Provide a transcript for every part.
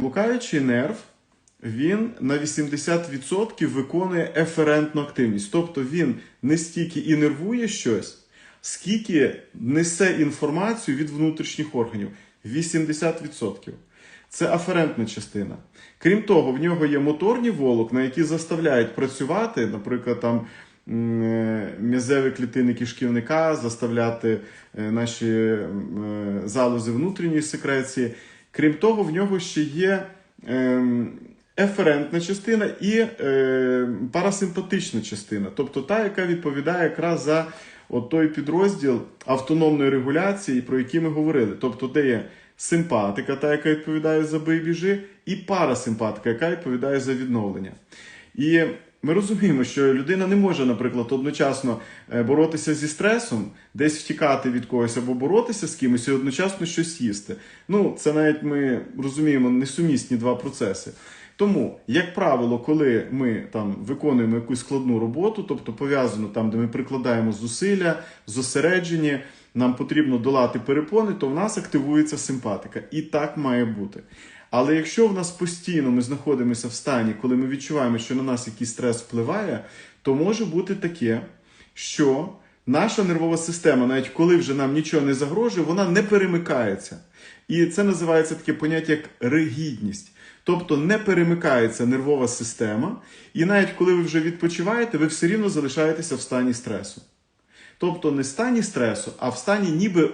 блукаючий нерв він на 80% виконує еферентну активність. Тобто він не стільки і нервує щось, скільки несе інформацію від внутрішніх органів. 80%. Це аферентна частина. Крім того, в нього є моторні волокна, які заставляють працювати, наприклад, там е, м'язеві клітини кишківника, заставляти е, наші е, залози внутрішньої секреції. Крім того, в нього ще є ем, еферентна частина і е, парасимпатична частина, тобто та, яка відповідає якраз за от той підрозділ автономної регуляції, про який ми говорили. Тобто, де є симпатика, та, яка відповідає за бий і парасимпатика, яка відповідає за відновлення. І ми розуміємо, що людина не може, наприклад, одночасно е, боротися зі стресом, десь втікати від когось або боротися з кимось і одночасно щось їсти. Ну, це навіть ми розуміємо несумісні два процеси. Тому, як правило, коли ми там виконуємо якусь складну роботу, тобто пов'язану там, де ми прикладаємо зусилля, зосередження, нам потрібно долати перепони, то в нас активується симпатика. І так має бути. Але якщо в нас постійно ми знаходимося в стані, коли ми відчуваємо, що на нас якийсь стрес впливає, то може бути таке, що наша нервова система, навіть коли вже нам нічого не загрожує, вона не перемикається. І це називається таке поняття як ригідність. Тобто не перемикається нервова система, і навіть коли ви вже відпочиваєте, ви все рівно залишаєтеся в стані стресу. Тобто не в стані стресу, а в стані, ніби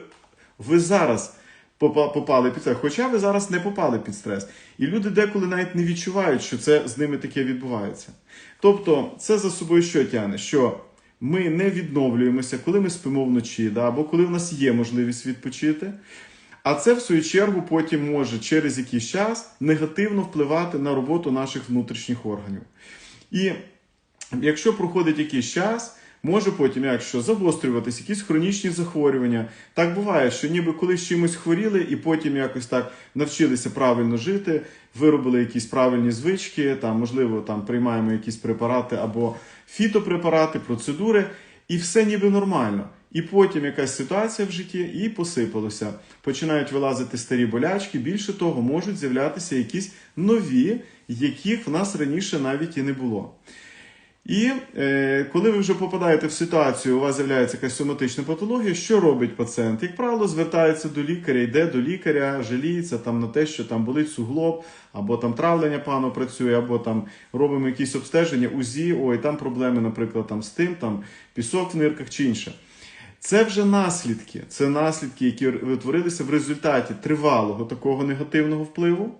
ви зараз попали під стрес, хоча ви зараз не попали під стрес. І люди деколи навіть не відчувають, що це з ними таке відбувається. Тобто, це за собою що тягне? Що ми не відновлюємося, коли ми спимо вночі, да, або коли в нас є можливість відпочити. А це, в свою чергу, потім може через якийсь час негативно впливати на роботу наших внутрішніх органів. І якщо проходить якийсь час, може потім, якщо загострюватись, якісь хронічні захворювання. Так буває, що ніби колись чимось хворіли, і потім якось так навчилися правильно жити, виробили якісь правильні звички, там, можливо, там приймаємо якісь препарати або фітопрепарати, процедури, і все ніби нормально. І потім якась ситуація в житті і посипалося. Починають вилазити старі болячки. Більше того, можуть з'являтися якісь нові, яких в нас раніше навіть і не було. І е, коли ви вже попадаєте в ситуацію, у вас з'являється якась соматична патологія, що робить пацієнт? Як правило, звертається до лікаря, йде до лікаря, жаліється там на те, що там болить суглоб, або там травлення погано працює, або там робимо якісь обстеження, УЗІ, ой, там проблеми, наприклад, там з тим, там пісок в нирках чи інше. Це вже наслідки. Це наслідки, які витворилися в результаті тривалого такого негативного впливу.